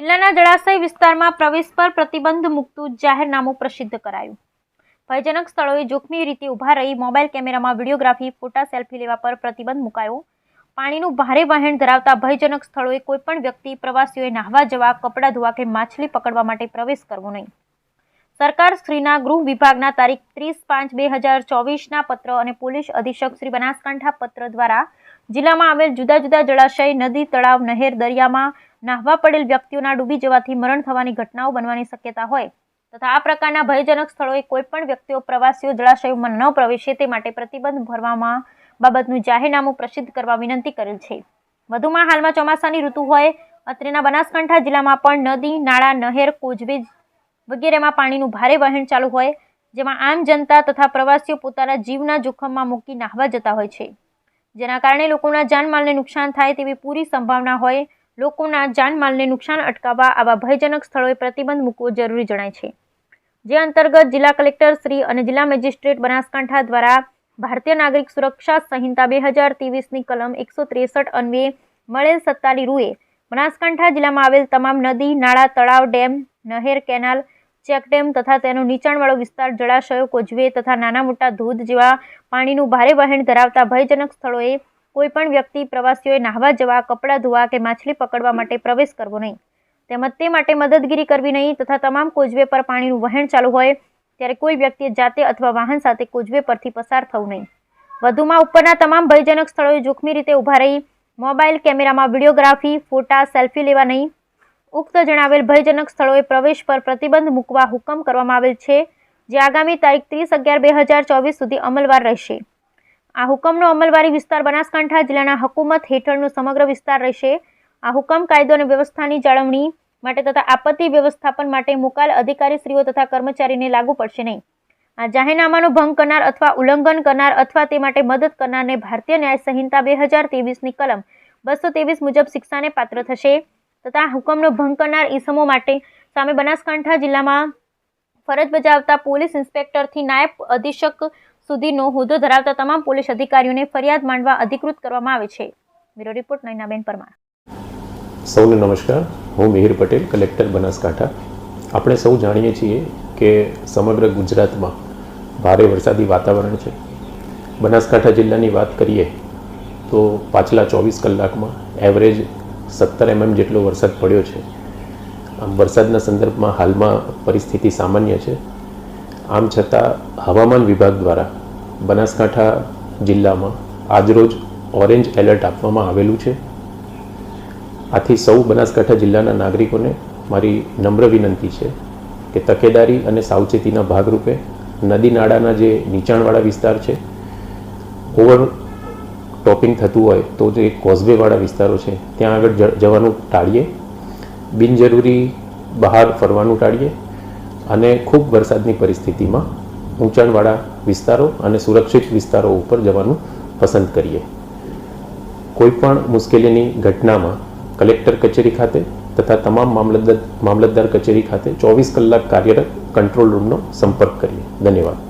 જિલ્લાના જળાશય વિસ્તારમાં પ્રવેશ પર પ્રતિબંધ મૂકતું જાહેરનામું પ્રસિદ્ધ કરાયું. ભયજનક સ્થળોએ જોખમી રીતે ઊભા રહી મોબાઈલ કેમેરામાં વિડીયોગ્રાફી, ફોટા, સેલ્ફી લેવા પર પ્રતિબંધ મુકાયો. પાણીનું ભારે વહેણ ધરાવતા ભયજનક સ્થળોએ કોઈપણ વ્યક્તિ પ્રવાસીઓએ નાહવા જવા, કપડાં ધોવા કે માછલી પકડવા માટે પ્રવેશ કરવો નહીં. સરકાર શ્રીના ગૃહ વિભાગના તારીખ ત્રીસ પાંચ બે હજાર ચોવીસના પત્ર અને પોલીસ અધિક્ષક શ્રી બનાસકાંઠા પત્ર દ્વારા જિલ્લામાં આવેલ જુદા જુદા જળાશય, નદી, તળાવ, નહેર, દરિયામાં નાહવા પડેલ વ્યક્તિઓના ડૂબી જવાથી મરણ થવાની ઘટનાઓ બનવાની શક્યતા હોય તથા આ પ્રકારના ભયજનક સ્થળોએ કોઈપણ વ્યક્તિઓ, પ્રવાસીઓ, જળાશયોમાં ન પ્રવેશે તે માટે પ્રતિબંધ ભરવામાં બાબતનું જાહેરનામું પ્રસિદ્ધ કરવા વિનંતી કરેલ છે. વધુમાં હાલમાં ચોમાસાની ઋતુ હોય, અત્રેના બનાસકાંઠા જિલ્લામાં પણ નદી, નાળા, નહેર કોજવેજ વગેરેમાં પાણીનું ભારે વહેણ ચાલુ હોય, જેમાં આમ જનતા તથા પ્રવાસીઓ પોતાના જીવના જોખમમાં મૂકી નાહવા જતા હોય છે. જેના કારણે લોકોના જાનમાલને નુકસાન થાય તેવી પૂરી સંભાવના હોય લોકોના જાનમાલને નુકસાન અટકાવવા આવા ભયજનક સ્થળોએ પ્રતિબંધ મૂકવો જરૂરી જણાય છે. જે અંતર્ગત જિલ્લા કલેક્ટર શ્રી અને જિલ્લા મેજિસ્ટ્રેટ બનાસકાંઠા દ્વારા ભારતીય નાગરિક સુરક્ષા સંહિતા બે હજાર ત્રેવીસની કલમ એકસો ત્રેસઠ અન્વયે મળેલ સત્તાની રૂએ બનાસકાંઠા જિલ્લામાં આવેલ તમામ નદી, નાળા, તળાવ, ડેમ, નહેર, કેનાલ ચેકડેમ તથા તેનો નીચાણવાળો વિસ્તાર, જળાશયો કોજવે તથા નાના મોટા ધોધ જેવા પાણીનું ભારે વહેણ ધરાવતા ભયજનક સ્થળોએ કોઈપણ વ્યક્તિ પ્રવાસીઓએ નાહવા જવા, કપડાં ધોવા કે માછલી પકડવા માટે પ્રવેશ કરવો નહીં. તેમજ તે માટે મદદગીરી કરવી નહીં તથા તમામ કોજવે પર પાણીનું વહેણ ચાલુ હોય ત્યારે કોઈ વ્યક્તિએ જાતે અથવા વાહન સાથે કોજવે પરથી પસાર થવું નહીં. વધુમાં ઉપરના તમામ ભયજનક સ્થળોએ જોખમી રીતે ઊભા રહી, મોબાઈલ કેમેરામાં વિડીયોગ્રાફી, ફોટા, સેલ્ફી લેવા નહીં. ઉક્ત જણાવેલ ભયજનક સ્થળોએ પ્રવેશ પર પ્રતિબંધ મૂકવા હુકમ કરવામાં આવેલ છે, જે આગામી તારીખ ત્રીસ અગિયાર બે હજાર ચોવીસ સુધી અમલવાર રહેશે. આ હુકમનો અમલવારી વિસ્તાર બનાસકાંઠા જિલ્લાના હકુમત હેઠળનો સમગ્ર વિસ્તાર રહેશે. આ હુકમ કાયદો અને વ્યવસ્થાની જાળવણી માટે તથા આપત્તિ વ્યવસ્થાપન માટે મુકાલ અધિકારીશ્રીઓ તથા કર્મચારીને લાગુ પડશે નહીં. આ જાહેરનામાનો ભંગ કરનાર અથવા ઉલ્લંઘન કરનાર અથવા તે માટે મદદ કરનારને ભારતીય ન્યાય સંહિતા બે હજાર તેવીસની કલમ બસો ત્રેવીસ મુજબ શિક્ષાને પાત્ર થશે તથા હુકમનો ભંગ કરનાર ઈસમો માટે સામે બનાસકાંઠા જિલ્લામાં ફરજ બજાવતા પોલીસ ઇન્સ્પેક્ટરથી નાયબ અધિક્ષક સુધીનો હોદ્દો ધરાવતા તમામ પોલીસ અધિકારીઓને ફરિયાદ માંડવા અધિકૃત કરવામાં આવે છે. Bureau report Nayanaben Parmar. સૌને નમસ્કાર. હું મિહિર પટેલ, કલેક્ટર બનાસકાંઠા. આપણે સૌ જાણીએ છીએ કે સમગ્ર ગુજરાતમાં ભારે વરસાદી વાતાવરણ છે. બનાસકાંઠા જિલ્લાની વાત કરીએ તો પાછલા ચોવીસ કલાકમાં એવરેજ સત્તર એમએમ જેટલો વરસાદ પડ્યો છે. આમ વરસાદના સંદર્ભમાં હાલમાં પરિસ્થિતિ સામાન્ય છે. આમ છતાં હવામાન વિભાગ દ્વારા બનાસકાંઠા જિલ્લામાં આજરોજ ઓરેન્જ એલર્ટ આપવામાં આવેલું છે. આથી સૌ બનાસકાંઠા જિલ્લાના નાગરિકોને મારી નમ્ર વિનંતી છે કે તકેદારી અને સાવચેતીના ભાગરૂપે નદી નાળાના જે નીચાણવાળા વિસ્તાર છે, ઓવર ટોપિંગ થતું હોય તો જે કોઝવેવાળા વિસ્તારો છે, ત્યાં આગળ જવાનું ટાળીએ. બિનજરૂરી બહાર ફરવાનું ટાળીએ. અને ખૂબ વરસાદની પરિસ્થિતિમાં ઊંચાણવાળા વિસ્તારો અને સુરક્ષિત વિસ્તારો ઉપર જવાનું પસંદ કરીએ. કોઈપણ મુશ્કેલીની ઘટનામાં કલેક્ટર કચેરી ખાતે તથા તમામ મામલતદાર મામલતદાર કચેરી ખાતે ચોવીસ કલાક કાર્યરત કંટ્રોલ રૂમનો સંપર્ક કરીએ. ધન્યવાદ.